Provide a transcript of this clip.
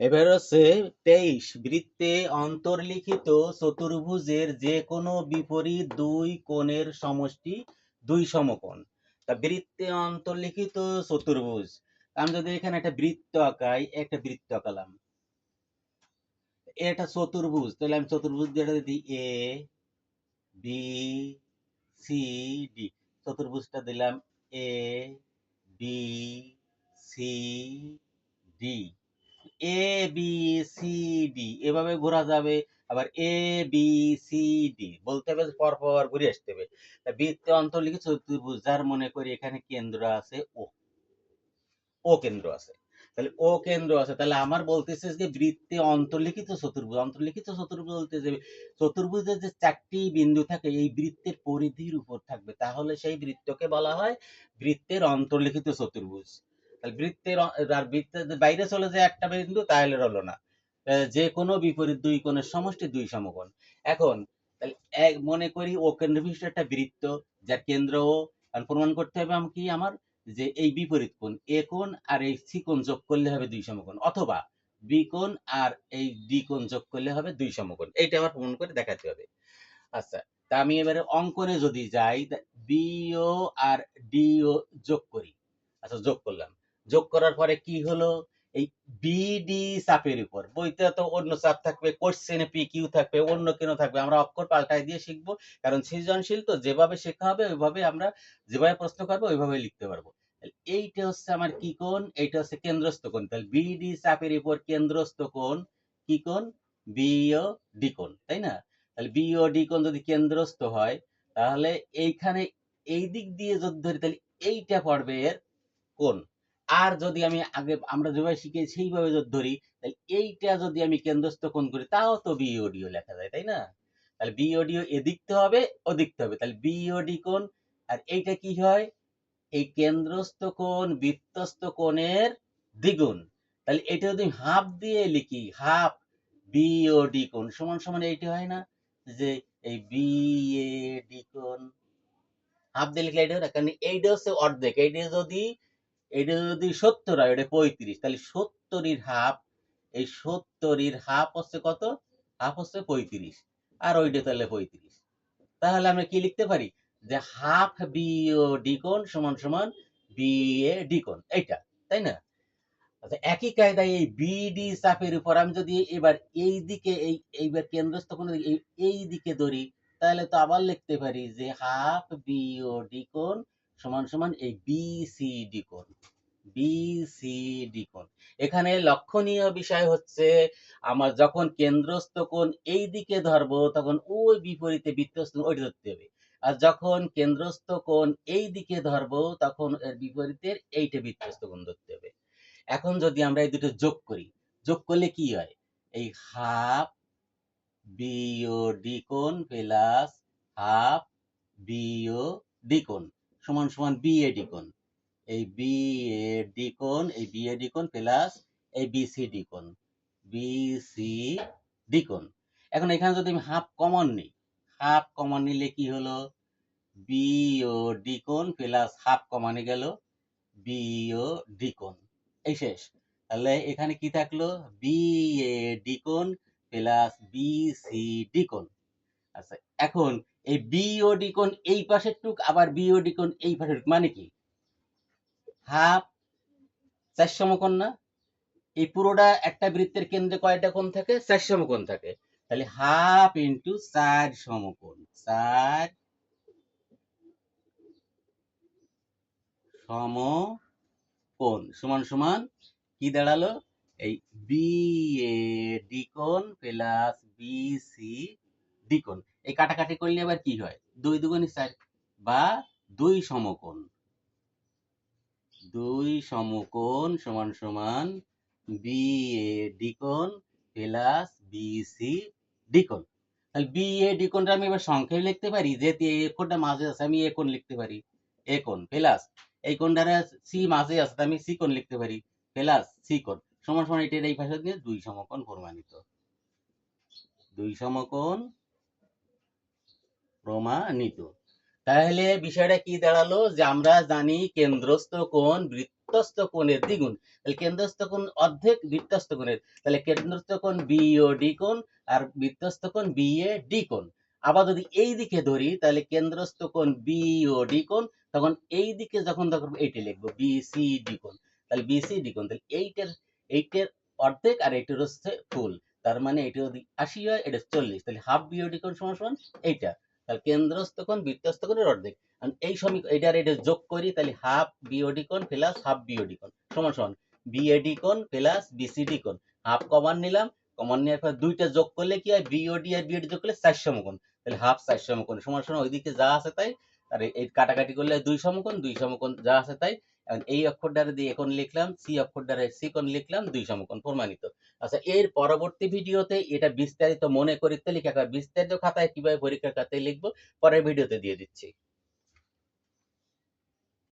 এবার হচ্ছে তেইশ, বৃত্তে অন্তর্লিখিত চতুর্ভুজের যে কোনো বিপরীত দুই কোণের সমষ্টি দুই সমকোণ। তা বৃত্তে অন্তর্লিখিত চতুর্ভুজ, আমি যদি এখানে একটা বৃত্ত আঁকাই, একটা বৃত্ত আঁকালাম। এটা চতুর্ভুজ, তাহলে আমি চতুর্ভুজ দিয়ে দিই এ বি সি ডি চতুর্ভুজটা দিলাম A B C D A B C D এভাবে ঘোরা যাবে। আবার এ বি সি ডি বলতে হবে পর পর ঘুরে আসতে হবে। বৃত্তে চতুর্ভুজ যার মনে করি এখানে কেন্দ্র আছে ও ও কেন্দ্র আছে। তাহলে ও কেন্দ্র আছে। তাহলে আমার বলতেছে যে বৃত্তে অন্তর্লিখিত চতুর্ভুজ। অন্তর্লিখিত চতুর্ভুজ বলতে যে চতুর্ভুজের যে চারটি বিন্দু থাকে, এই বৃত্তের পরিধির উপর থাকবে। তাহলে সেই বৃত্তকে বলা হয় বৃত্তের অন্তর্লিখিত চতুর্ভুজ। বৃত্তের আর বৃত্তের বাইরে চলে যায় একটা বিন্দু, তাহলে হলো না। যে কোনো বিপরীত দুই কোণের সমষ্টি দুই সমকোণ। এখন তাহলে এক, মনে করি ও কেন্দ্র একটা বৃত্ত, যার কেন্দ্র ও প্রমাণ করতে হবে আমি কি আমার? যে এই বিপরীত কোণ, এ কোণ আর এই সি কোণ যোগ করলে হবে দুই সমকোণ। অথবা বি কোণ আর এই ডি কোণ যোগ করলে হবে দুই সমকোণ। এইটা আবার প্রমাণ করে দেখাতে হবে। আচ্ছা তা আমি এবারে অঙ্কনে যদি যাই বিও আর ডিও যোগ করি। আচ্ছা যোগ করলাম। যোগ করার পরে কি হলো? এই বিডি চাপের উপর। বইতে তো অন্য চাপ থাকবে কোশ্চেনে পি কিউ থাকবে, অন্য কেন থাকবে? আমরা অক্ষর পাল্টাই দিয়ে শিখব, কারণ সৃজনশীল তো যেভাবে শেখা হবে, ওইভাবে আমরা যেভাবে প্রশ্ন করব, ওইভাবে লিখতে পারব। এইটা হচ্ছে আমার কি কোণ? এইটা হচ্ছে কেন্দ্রস্থ কোণ। তাহলে বিডি চাপের উপর কেন্দ্রস্থ কোণ কি কোণ? বিও ডি কোণ, তাই না? তাহলে বিও ডি কোণ যদি কেন্দ্রস্থ হয়, তাহলে এইখানে এই দিক দিয়ে যদি ধরি, তাহলে এইটা পড়বে এর কোণ। আর যদি আমি আগে, আমরা যেভাবে শিখে সেইভাবে যদি ধরি, তাহলে এইটা যদি আমি কেন্দ্রস্থ কোণ করি, তাও তো বিওডিও লেখা যায়, তাই না? তাহলে বিওডিও এদিকতে হবে ওদিকতে হবে। তাহলে বিওডি কোণ, আর এইটা কি হয়? এই কেন্দ্রস্থ কোণ, বৃত্তস্থ কোণের দ্বিগুণ। তাহলে এটা যদি হাফ দিয়ে লিখি হাফ বিওডি কোণ, সমান সমান এইটা হয় না? যে এই বিএডি কোণ হাফ দিয়ে লিখলে এটা কারণ এইটা হচ্ছে অর্ধেক। এইটা যদি এটা যদি সত্তর হয় ওটা পঁয়ত্রিশ। তাহলে সত্তরের হাফ এই সত্তরের হাফ হচ্ছে কত? হাফ হচ্ছে পঁয়ত্রিশ। আর ওইটা তাহলে পঁয়ত্রিশ। তাহলে আমরা কি লিখতে পারি? যে হাফ বি বিও ডিকোণ সমান সমান বিএ ডিকোণ এইটা, তাই না? আচ্ছা একই কায়দায় এই বিডি চাপের উপর আমি যদি এবার এই দিকে, এই, এইবার কেন্দ্রস্থ কোণ এই দিকে ধরি, তাহলে তো আবার লিখতে পারি যে হাফ বি বিও ডিকোণ সমান সমান এই বিসিডি কোণ। বিসিডি কোণ। এখানে লক্ষণীয় বিষয় হচ্ছে, আমার যখন কেন্দ্রস্থ কোণ এই দিকে ধরবো, তখন ওই বিপরীতে ধরতে হবে। আর যখন কেন্দ্রস্থ কোণ এই দিকে ধরবো, তখন এর বিপরীতের এইটা বৃত্তস্থ কোণ ধরতে হবে। এখন যদি আমরা এই দুটো যোগ করি, যোগ করলে কি হয়? এই হাফ বিও ডি কোণ প্লাস হাফ বিও ডি কোণ। সমান সমান বিএ ডি কোণ। এই বিএ ডি কোণ, এই বিএ ডি কোণ প্লাস এই বিসি ডি কোণ। বিসি ডি কোণ। এখন এখানে যদি আমি হাফ কমন নিই হাফ কমন নিলে কি হলো? বিও ডি কোণ প্লাস হাফ কমানে গেল বিও ডি কোণ। এই শেষ। তাহলে এখানে কি থাকল? বিএ ডি কোণ প্লাস বিসি ডি কোণ। আচ্ছা এখন এই বিও ডি কোণ এই পাশের টুক, আবার বিও ডি কোণ এই পাশের টুক মানে কি? হাফ চার সমকোণ না? এই পুরোটা একটা বৃত্তের কেন্দ্রে কয়টা কোণ থাকে? চার সমকোণ থাকে। তাহলে হাফ ইন্টু চার সমকোণ চার সমকোণ, সমান সমান কি দাঁড়াল? এই বি এ ডি কোণ প্লাস বি সি ডি কোণ এই কাটাকাটি করলে আবার কি হয়? দুই দুগুণে চার বা দুই সমকোণ। দুই সমকোণ সমান সমান বি এ ডি কোণ প্লাস বি সি ডি কোণ তাহলে বি এ ডি কোণটা আমি এবার সংখ্যায় লিখতে পারি, যেহেতু এই কোণটা মাঝে আছে, আমি এ কোণ লিখতে পারি। এ কোণ প্লাস এই কোণটা সি মাঝে আছে আমি সি কোণ লিখতে পারি। প্লাস সি কোণ সমান সমান এটার এই পাশে দিয়ে দুই সমকোণ প্রমাণিত। দুই সমকোণ প্রমাণিত। তাহলে বিষয়টা কি দাঁড়াল? যে আমরা জানি কেন্দ্রস্থ কোণ বৃত্তস্থ কোণের দ্বিগুণ। তাহলে কেন্দ্রস্থ কোণ অর্ধেক, বৃত্তস্থ কোণের। তাহলে কেন্দ্রস্থ কোণ বিও ডি কোণ আর বৃত্তস্থ কোণ বিএ ডি কোণ। আবার যদি এই দিকে ধরি, তাহলে কেন্দ্রস্থ কোণ বিও ডি কোণ, তখন এই দিকে যখন তখন এইটা লিখব বিসি ডি কোণ। তাহলে বিসি ডি কোণ। তাহলে এইটার এইটার অর্ধেক আর এইটার হচ্ছে ফুল। তার মানে এটা যদি আশি হয়, এটা চল্লিশ। তাহলে হাফ বিও ডি কোণ সমান সমান এইটা। তাহলে কেন্দ্রস্থ কোণ, বৃত্তস্থ কোণের অর্ধেক। এই সমীক এটা যোগ করি, তাহলে হাফ বিওডি কোণ প্লাস হাফ বিওডি কোণ। সমান সমান বিএডি কোণ প্লাস বিসিডি কোণ। হাফ কমান নিলাম কমান নেওয়ার পর দুইটা যোগ করলে কি হয়? বিওডি আর বিএডি যোগ করলে চার সমকোণ। তাহলে হাফ চার সমকোণ। সমান সমান ওইদিকে যা আছে তাই আর এই কাটাকাটি করলে দুই সমকোণ দুই সমকোণ যা আছে তাই এখন এই অক্ষরটারে দিয়ে এখন লিখলাম, সি অক্ষরটারে সি কোন লিখলাম, দুই সমকোণ প্রমাণিত। আচ্ছা এর পরবর্তী ভিডিওতে এটা বিস্তারিত মনে করিতে লিখে বিস্তারিত খাতায় কীভাবে পরীক্ষার খাতায় লিখব, পরের ভিডিওতে দিয়ে দিচ্ছি।